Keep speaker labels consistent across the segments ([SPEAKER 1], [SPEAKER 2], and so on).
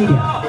[SPEAKER 1] 一点。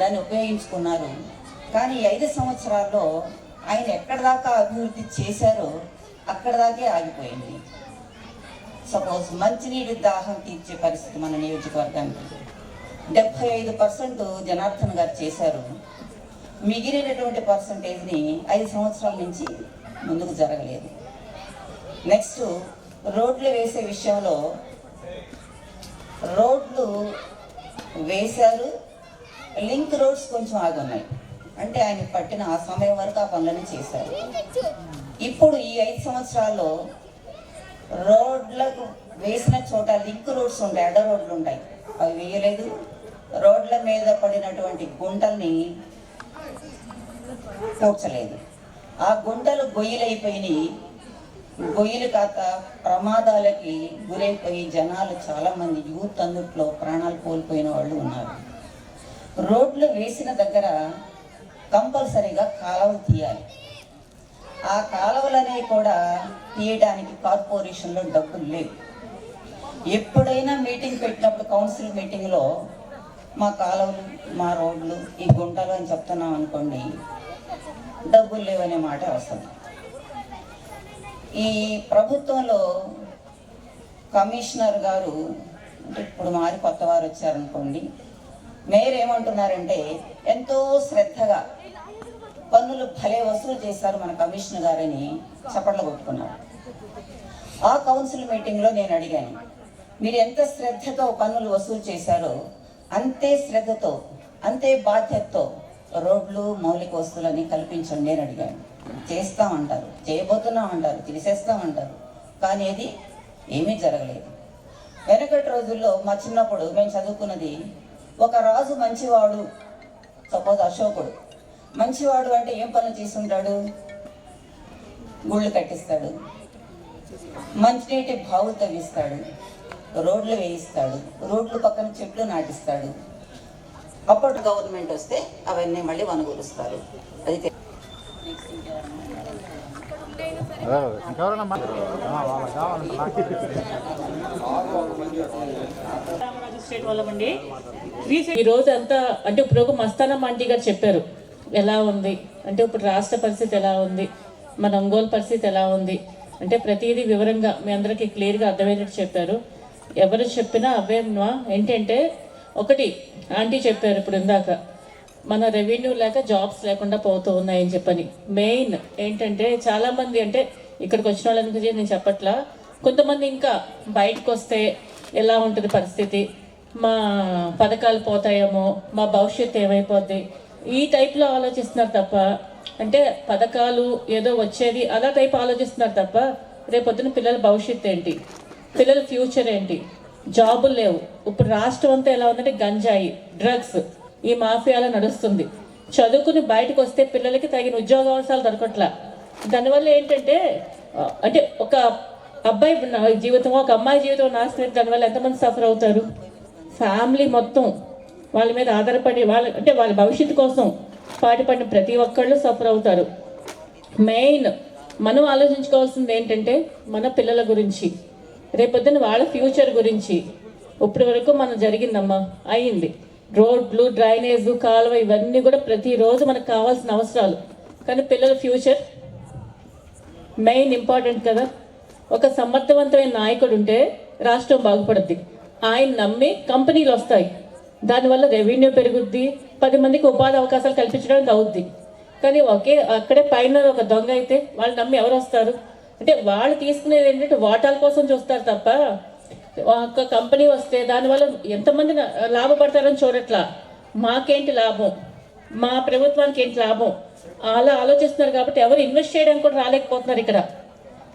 [SPEAKER 2] దాన్ని ఉపయోగించుకున్నారు. కానీ ఐదు సంవత్సరాల్లో ఆయన ఎక్కడ దాకా అభివృద్ధి చేశారో అక్కడ దాకే ఆగిపోయింది. సపోజ్ మంచినీటి దాహం తీర్చే పరిస్థితి మన నియోజకవర్గానికి. డెబ్భై ఐదు పర్సెంట్ జనార్దన్ గారు చేశారు. మిగిలినటువంటి పర్సంటేజ్ని ఐదు సంవత్సరాల నుంచి ముందుకు జరగలేదు. నెక్స్ట్ రోడ్లు వేసే విషయంలో రోడ్లు వేశారు. లింక్ రోడ్స్ కొంచెం ఆగున్నాయి. అంటే ఆయన పట్టిన ఆ సమయం వరకు ఆ పనులను చేశారు. ఇప్పుడు ఈ ఐదు సంవత్సరాల్లో రోడ్లకు వేసిన చోట లింక్ రోడ్స్ ఉంటాయి అడ్డ రోడ్లు ఉంటాయి. అవి వేయలేదు. రోడ్ల మీద పడినటువంటి గుంటల్ని పూడ్చలేదు ఆ గుంటలు గొయ్యలైపోయినాయి. గొయ్యలు కాక ప్రమాదాలకి గురైపోయి జనాలు చాలామంది యూత్ అందుట్లో ప్రాణాలు కోల్పోయిన వాళ్ళు ఉన్నారు. రోడ్లు వేసిన దగ్గర కంపల్సరీగా కాలువలు తీయాలి. ఆ కాలువలనేవి కూడా తీయడానికి కార్పొరేషన్లో డబ్బులు లేవు. ఎప్పుడైనా మీటింగ్ పెట్టినప్పుడు కౌన్సిల్ మీటింగ్లో మా కాలువలు మా రోడ్లు ఈ గుంటలు అని చెప్తున్నాం అనుకోండి డబ్బులు లేవనే మాట అవసరం. ఈ ప్రభుత్వంలో కమిషనర్ గారు అంటే ఇప్పుడు మారి కొత్త వారు వచ్చారనుకోండి మేయర్ ఏమంటున్నారంటే ఎంతో శ్రద్ధగా పన్నులు భలే వసూలు చేశారు మన కమిషనర్ గారని చప్పట్లు కొట్టుకున్నారు. ఆ కౌన్సిల్ మీటింగ్లో నేను అడిగాను మీరు ఎంత శ్రద్ధతో పన్నులు వసూలు చేశారో అంతే శ్రద్ధతో అంతే బాధ్యతతో రోడ్లు మౌలిక వస్తువులని కల్పించండి నేను అడిగాను. చేస్తామంటారు చేయబోతున్నామంటారు తీసేస్తామంటారు కానీ అది ఏమీ జరగలేదు. వెనకటి రోజుల్లో మా చిన్నప్పుడు మేము చదువుకున్నది ఒక రాజు మంచివాడు సపోజ్ అశోకుడు. మంచివాడు అంటే ఏం పనులు చేస్తుంటాడు? గుళ్ళు కట్టిస్తాడు. మంచినీటి బావులు తవ్విస్తాడు. రోడ్లు వేయిస్తాడు. రోడ్లు పక్కన చెట్లు నాటిస్తాడు. అప్పటి గవర్నమెంట్ వస్తే అవన్నీ మళ్ళీ వనగూలుస్తారు అది
[SPEAKER 3] స్టేట్ వాళ్ళమండి రీసెంట్ ఈ రోజు అంతా అంటే ఇప్పుడు ఒక మస్తానం ఆంటీ గారు చెప్పారు. ఎలా ఉంది? అంటే ఇప్పుడు రాష్ట్ర పరిస్థితి ఎలా ఉంది? మన ఒంగోలు పరిస్థితి ఎలా ఉంది? అంటే ప్రతిదీ వివరంగా మీ అందరికీ క్లియర్గా అర్థమయ్యేటట్టు చెప్పారు. ఎవరు చెప్పినా అవే ఏంటంటే ఒకటి ఆంటీ చెప్పారు ఇప్పుడు ఇందాక. మన రెవెన్యూ లేక జాబ్స్ లేకుండా పోతూ ఉన్నాయని చెప్పని. మెయిన్ ఏంటంటే చాలామంది అంటే ఇక్కడికి వచ్చిన వాళ్ళని గురించి నేను చెప్పట్లా. కొంతమంది ఇంకా బయటకు వస్తే ఎలా ఉంటుంది పరిస్థితి? మా పథకాలు పోతాయేమో మా భవిష్యత్తు ఏమైపోద్ది? ఈ టైప్లో ఆలోచిస్తున్నారు తప్ప అంటే పథకాలు ఏదో వచ్చేది అలా టైప్ ఆలోచిస్తున్నారు తప్ప రేపొద్దున పిల్లల భవిష్యత్తు ఏంటి? పిల్లల ఫ్యూచర్ ఏంటి? జాబులు లేవు. ఇప్పుడు రాష్ట్రం అంతా ఎలా ఉందంటే గంజాయి డ్రగ్స్ ఈ మాఫియాలో నడుస్తుంది. చదువుకుని బయటకు వస్తే పిల్లలకి తగిన ఉద్యోగ అవకాశాలు దొరకట్లా. దానివల్ల ఏంటంటే అంటే ఒక అబ్బాయి జీవితం ఒక అమ్మాయి జీవితం నాశనం అయితే దానివల్ల ఎంతమంది సఫర్ అవుతారు? ఫ్యామిలీ మొత్తం వాళ్ళ మీద ఆధారపడి వాళ్ళ అంటే వాళ్ళ భవిష్యత్తు కోసం పాటుపడిన ప్రతి ఒక్కళ్ళు సఫర్ అవుతారు. మెయిన్ మనం ఆలోచించుకోవాల్సింది ఏంటంటే మన పిల్లల గురించి. రేపొద్దున వాళ్ళ ఫ్యూచర్ గురించి. ఇప్పటి వరకు మనం జరిగిందమ్మా అయింది. రోడ్లు డ్రైనేజ్ కాలువ ఇవన్నీ కూడా ప్రతిరోజు మనకు కావాల్సిన అవసరాలు. కానీ పిల్లల ఫ్యూచర్ మెయిన్ ఇంపార్టెంట్ కదా. ఒక సమర్థవంతమైన నాయకుడు ఉంటే రాష్ట్రం బాగుపడుద్ది. ఆయన నమ్మి కంపెనీలు వస్తాయి. దానివల్ల రెవెన్యూ పెరుగుద్ది. పది మందికి ఉపాధి అవకాశాలు కల్పించడానికి అవుద్ది. కానీ ఒకే అక్కడే పైన ఒక దొంగ అయితే వాళ్ళు నమ్మి ఎవరు వస్తారు? అంటే వాళ్ళు తీసుకునేది ఏంటంటే వాటాల కోసం చూస్తారు తప్ప ఒక కంపెనీ వస్తే దానివల్ల ఎంతమంది నా- లాభపడతారని చూడట్లా. మాకేంటి లాభం? మా ప్రభుత్వానికి ఏంటి లాభం? అలా ఆలోచిస్తున్నారు కాబట్టి ఎవరు ఇన్వెస్ట్ చేయడానికి కూడా రాలేకపోతున్నారు ఇక్కడ.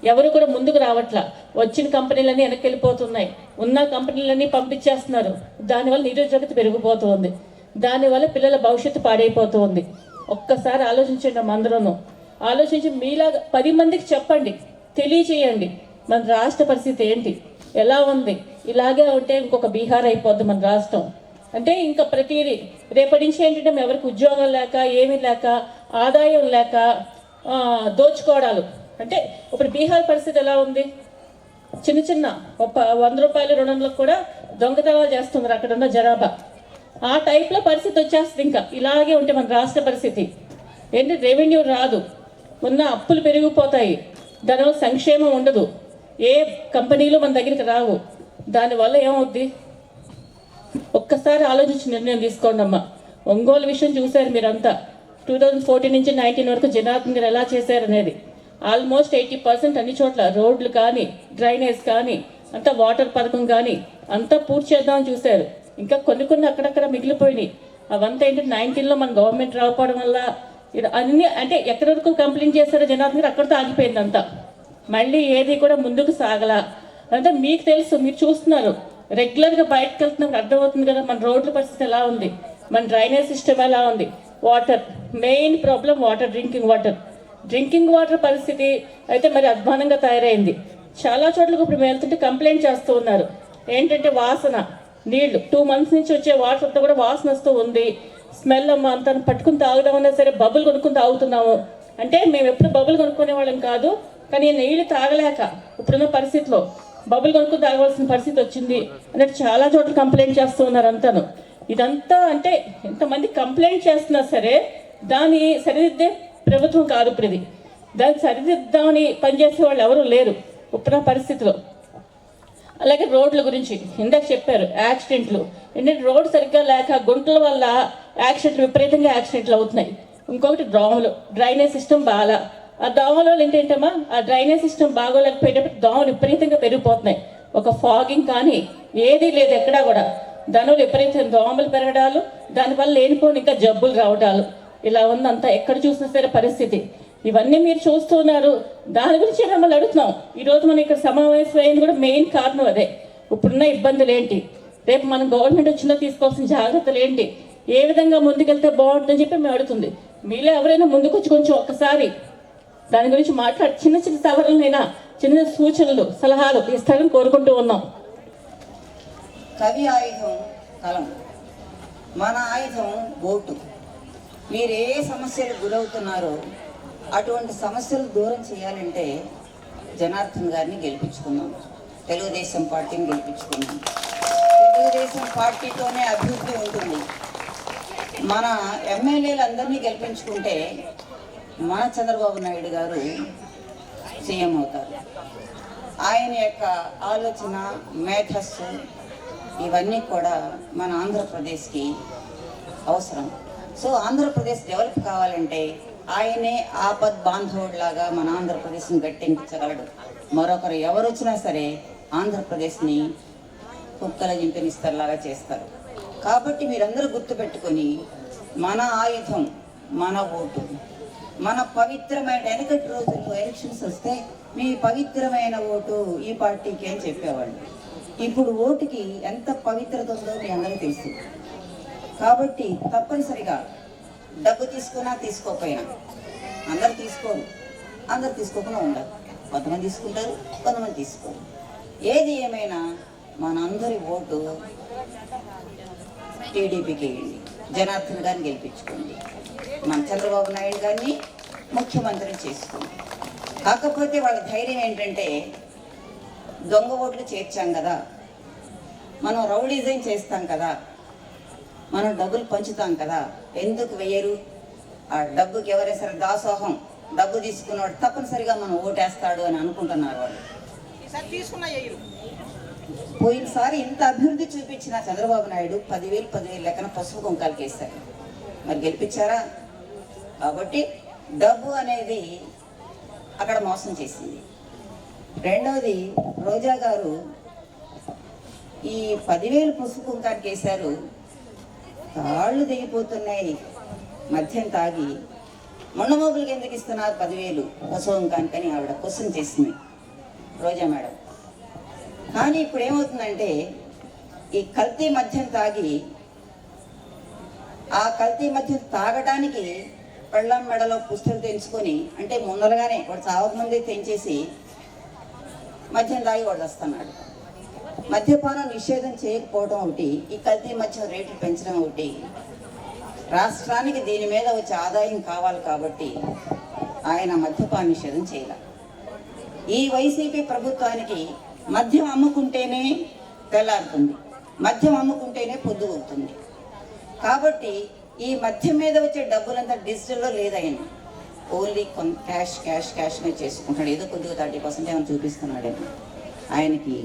[SPEAKER 3] ఎవరు కూడా ముందుకు రావట్లా. వచ్చిన కంపెనీలన్నీ వెనక్కి వెళ్ళిపోతున్నాయి ఉన్న కంపెనీలన్నీ పంపించేస్తున్నారు. దానివల్ల నిరుద్యోగత పెరిగిపోతుంది. దానివల్ల పిల్లల భవిష్యత్తు పాడైపోతుంది. ఒక్కసారి ఆలోచించండి అమ్మ అందరూను. ఆలోచించి మీలాగా పది మందికి చెప్పండి. తెలియచేయండి. మన రాష్ట్ర పరిస్థితి ఏంటి? ఎలా ఉంది? ఇలాగే ఉంటే ఇంకొక బీహార్ అయిపోద్ది మన రాష్ట్రం. అంటే ఇంకా ప్రతిదీ రేపటి నుంచి ఏంటంటే మేము ఎవరికి ఉద్యోగం లేక ఏమీ లేక ఆదాయం లేక దోచుకోవడాలు. అంటే ఇప్పుడు బీహార్ పరిస్థితి ఎలా ఉంది? చిన్న చిన్న ఒక వంద రూపాయల రుణంలో కూడా దొంగతనాలు చేస్తున్నారు అక్కడ ఉన్న జనాభా. ఆ టైప్లో పరిస్థితి వచ్చేస్తుంది ఇంకా. ఇలాగే ఉంటే మన రాష్ట్ర పరిస్థితి. ఏంటి? రెవెన్యూ రాదు. ఉన్న అప్పులు పెరిగిపోతాయి. ధనం సంక్షేమం ఉండదు. ఏ కంపెనీలు మన దగ్గరికి రావు. దానివల్ల ఏమవుద్ది? ఒక్కసారి ఆలోచించి నిర్ణయం తీసుకోండి అమ్మా. ఒంగోలు విషయం చూశారు మీరంతా. టూ థౌజండ్ ఫోర్టీన్ నుంచి నైన్టీన్ వరకు జనార్దన్ గారు ఎలా చేశారు అనేది. ఆల్మోస్ట్ ఎయిటీ పర్సెంట్ అన్ని చోట్ల రోడ్లు కానీ డ్రైనేజ్ కానీ అంతా వాటర్ పథకం కానీ అంతా పూర్తి చేద్దామని చూశారు. ఇంకా కొన్ని కొన్ని అక్కడక్కడ మిగిలిపోయినాయి. అవంతా ఏంటంటే నైన్టీన్లో మన గవర్నమెంట్ రాకపోవడం వల్ల అన్ని అంటే ఎక్కడి వరకు కంప్లైంట్ చేశారో జనార్దన్ గారు అక్కడితో ఆగిపోయింది అంతా. మళ్ళీ ఏది కూడా ముందుకు సాగలా. అంటే మీకు తెలుసు మీరు చూస్తున్నారు. రెగ్యులర్గా బయటకు వెళ్తున్నప్పుడు అర్థమవుతుంది కదా మన రోడ్ల పరిస్థితి ఎలా ఉంది? మన డ్రైనేజ్ సిస్టమ్ ఎలా ఉంది? Water main problem water drinking water drinking water పరిస్థితి అయితే మరి అధ్వానంగా తయారైంది. చాలా చోట్లకు ఇప్పుడు మేము వెళ్తుంటే కంప్లైంట్ చేస్తూ ఉన్నారు. ఏంటంటే వాసన నీళ్ళు. టూ మంత్స్ నుంచి వచ్చే వాటర్ అంతా కూడా వాసన వస్తూ ఉంది. స్మెల్ అమ్మ అంతా పట్టుకుని తాగుదామన్నా సరే బబుల్ కొనుక్కుని తాగుతున్నాము. అంటే మేము ఎప్పుడు బబుల్ కొనుక్కునే వాళ్ళం కాదు. కానీ నీళ్ళు తాగలేక ఇప్పుడున్న పరిస్థితిలో బబుల్ కొనుక్కుని తాగవలసిన పరిస్థితి వచ్చింది అన్నట్టు చాలా చోట్ల కంప్లైంట్ చేస్తూ ఉన్నారు అంతాను. ఇదంతా అంటే ఎంతమంది కంప్లైంట్ చేస్తున్నా సరే దాన్ని సరిదిద్దే ప్రభుత్వం కాదు ఇప్పుడు ఇది. దాన్ని సరిదిద్దామని పనిచేసే వాళ్ళు ఎవరు లేరు ఇప్పుడున్న పరిస్థితిలో. అలాగే రోడ్ల గురించి ఇందాక చెప్పారు యాక్సిడెంట్లు. ఏంటంటే రోడ్ సరిగ్గా లేక గుంటల వల్ల యాక్సిడెంట్లు విపరీతంగా యాక్సిడెంట్లు అవుతున్నాయి. ఇంకొకటి డ్రాములు. డ్రైనేజ్ సిస్టమ్ బాగా ఆ దోమలో ఏంటంటమ్మా ఆ డ్రైనేజ్ సిస్టమ్ బాగోలేకపోయేటప్పుడు దోమలు విపరీతంగా పెరిగిపోతున్నాయి. ఒక ఫాగింగ్ కానీ ఏదీ లేదు ఎక్కడా కూడా. ధనులు విపరీతం దోమలు పెరగడాలు దానివల్ల లేనిపోని ఇంకా జబ్బులు రావడాలు. ఇలా ఉందంతా ఎక్కడ చూసినా సరే పరిస్థితి. ఇవన్నీ మీరు చూస్తున్నారు. దాని గురించి మిమ్మల్ని అడుగుతున్నాం. ఈరోజు మనం ఇక్కడ సమావేశం అయింది కూడా మెయిన్ కారణం అదే. ఇప్పుడున్న ఇబ్బందులు ఏంటి? రేపు మనం గవర్నమెంట్ వచ్చినా తీసుకోవాల్సిన జాగ్రత్తలు ఏంటి? ఏ విధంగా ముందుకెళ్తే బాగుంటుందని చెప్పి మేము అడుగుతుంది. మీలో ఎవరైనా ముందుకొచ్చి కొంచెం ఒకసారి దాని గురించి మాట్లాడి చిన్న చిన్న సవరణలైనా చిన్న సూచనలు సలహాలు ఇస్తారని కోరుకుంటూ ఉన్నాం.
[SPEAKER 2] కవి ఆయుధం కలం. మన ఆయుధం ఓటు మీరు ఏ సమస్యలు గురవుతున్నారో అటువంటి సమస్యలు దూరం చేయాలంటే జనార్దన్ గారిని గెలిపించుకున్నాం తెలుగుదేశం పార్టీని గెలిపించుకున్నాం తెలుగుదేశం పార్టీతోనే అభివృద్ధి ఉంటుంది. మన ఎమ్మెల్యేలందరినీ గెలిపించుకుంటే మన చంద్రబాబు నాయుడు గారు సీఎం అవుతారు. ఆయన యొక్క ఆలోచన మేధస్సు ఇవన్నీ కూడా మన ఆంధ్రప్రదేశ్కి అవసరం. సో ఆంధ్రప్రదేశ్ డెవలప్ కావాలంటే ఆయనే ఆపద్ బాంధవుడిలాగా మన ఆంధ్రప్రదేశ్ని గట్టెంకించగలడు మరొకరు ఎవరు వచ్చినా సరే ఆంధ్రప్రదేశ్ని కుక్కల జింపనిస్తర్లాగా చేస్తారు. కాబట్టి మీరందరూ గుర్తుపెట్టుకొని మన ఆయుధం మన ఓటు. మన పవిత్రమైన వెనకటి రోజుల్లో ఎలక్షన్స్ వస్తే మీ పవిత్రమైన ఓటు ఈ పార్టీకి అని చెప్పేవాళ్ళు. ఇప్పుడు ఓటుకి ఎంత పవిత్రత ఉందో మీ అందరూ తెలుసు. కాబట్టి తప్పనిసరిగా డబ్బు తీసుకున్నా తీసుకోకపోయినా అందరు తీసుకోరు. అందరు తీసుకోకుండా ఉండరు కొంతమంది తీసుకుంటారు కొంతమంది తీసుకోరు. ఏది ఏమైనా మనందరి ఓటు టీడీపీకి వేయండి. జనార్దన్ గారిని గెలిపించుకోండి. మన చంద్రబాబు నాయుడు గారిని ముఖ్యమంత్రిని చేసుకోండి కాకపోతే వాళ్ళ ధైర్యం ఏంటంటే దొంగ ఓట్లు చేర్చాం కదా. మనం రౌడీజం చేస్తాం కదా. మనం డబ్బులు పంచుతాం కదా. ఎందుకు వెయ్యరు? ఆ డబ్బుకి ఎవరైనా సరే దాసోహం డబ్బు తీసుకున్నవాడు తప్పనిసరిగా మనం ఓటేస్తాడు అని అనుకుంటున్నారు వాళ్ళు. పోయినసారి ఇంత అభివృద్ధి చూపించిన చంద్రబాబు నాయుడు పదివేలు పదివేలు లెక్కన పసుపు కుంకాలకి వేశారు మరి గెలిపించారా? కాబట్టి డబ్బు అనేది అక్కడ మోసం చేసింది. రెండవది రోజా గారు ఈ పదివేలు పసుపు కుంకానికి వేశారు. కాళ్ళు దిగిపోతున్నాయి మద్యం తాగి మొండమోగులకి ఎందుకు ఇస్తున్నారు పదివేలు పసుపు కుంకానికని ఆవిడ క్వశ్చన్ చేసింది రోజా మేడం. కానీ ఇప్పుడు ఏమవుతుందంటే ఈ కల్తీ మద్యం తాగి ఆ కల్తీ మద్యం తాగడానికి పెళ్ళం మెడలో పుస్తలు తెంచుకొని అంటే ముందరగానే వాడు చావకముందే తెంచేసి మద్యం తాగి వాడు వస్తున్నాడు మద్యపానం నిషేధం చేయకపోవడం ఒకటి ఈ కల్తీ మద్యం రేట్లు పెంచడం ఒకటి. రాష్ట్రానికి దీని మీద వచ్చే ఆదాయం కావాలి కాబట్టి ఆయన మద్యపాన నిషేధం చేయాలి. ఈ వైసీపీ ప్రభుత్వానికి మద్యం అమ్ముకుంటేనే తెల్లారుతుంది. మద్యం అమ్ముకుంటేనే పొద్దు అవుతుంది కాబట్టి ఈ మద్యం మీద వచ్చే డబ్బులంతా డిజిటల్లో లేదైనా ఓన్లీ కొంత క్యాష్ క్యాష్ క్యాష్ మీద చేసుకుంటాడు ఏదో కొద్దిగా థర్టీ పర్సెంట్ ఏమైనా చూపిస్తున్నాడు. ఆయనకి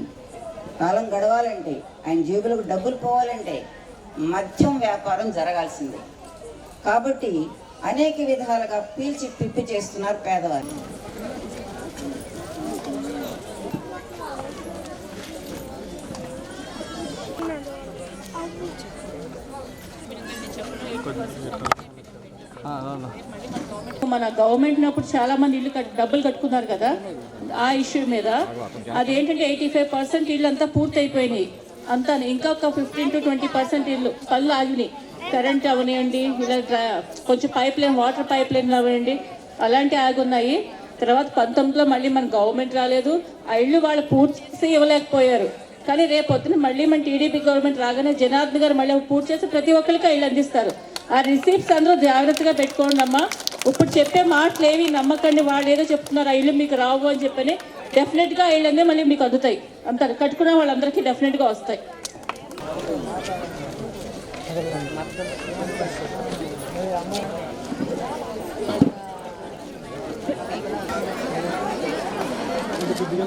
[SPEAKER 2] కాలం గడవాలంటే ఆయన జేబులకు డబ్బులు పోవాలంటే మద్యం వ్యాపారం జరగాల్సిందే. కాబట్టి అనేక విధాలుగా పీల్చి పిప్పి చేస్తున్నారు పేదవాళ్ళు.
[SPEAKER 3] మన గవర్నమెంట్ అప్పుడు చాలా మంది ఇల్లు డబ్బులు కట్టుకున్నారు కదా ఆ ఇష్యూ మీద. అదేంటంటే ఎయిటీ ఫైవ్ పర్సెంట్ ఇల్లు అంతా పూర్తి అయిపోయినాయి అంతా ఇంకా ఒక ఫిఫ్టీన్ టు ట్వంటీ పర్సెంట్ ఇల్లు పళ్ళు ఆగినాయి. కరెంట్ అవనివ్వండి ఇలా కొంచెం పైప్ లైన్ వాటర్ పైప్ లైన్లు అవనివ్వండి అలాంటి ఆగి ఉన్నాయి తర్వాత పంతొమ్మిదిలో మళ్ళీ మన గవర్నమెంట్ రాలేదు. ఆ ఇల్లు వాళ్ళు పూర్తి చేసి ఇవ్వలేకపోయారు. కానీ రేపు మళ్ళీ మన టీడీపీ గవర్నమెంట్ రాగానే జనార్దన్ గారు మళ్ళీ పూర్తి చేసి ప్రతి ఒక్కరికి ఇళ్ళు అందిస్తారు. ఆ రిసీప్ట్స్ అందరూ జాగ్రత్తగా పెట్టుకోండి అమ్మా ఇప్పుడు చెప్పే మాటలు ఏవి నమ్మకండి. వాళ్ళు ఏదో చెప్తున్నారు ఆ ఇల్లు మీకు రావు అని చెప్పని డెఫినెట్గా ఇళ్ళు అనేది మళ్ళీ మీకు అందుతాయి. అంత కట్టుకున్న వాళ్ళందరికీ డెఫినెట్గా వస్తాయి.
[SPEAKER 4] కొద్దిగా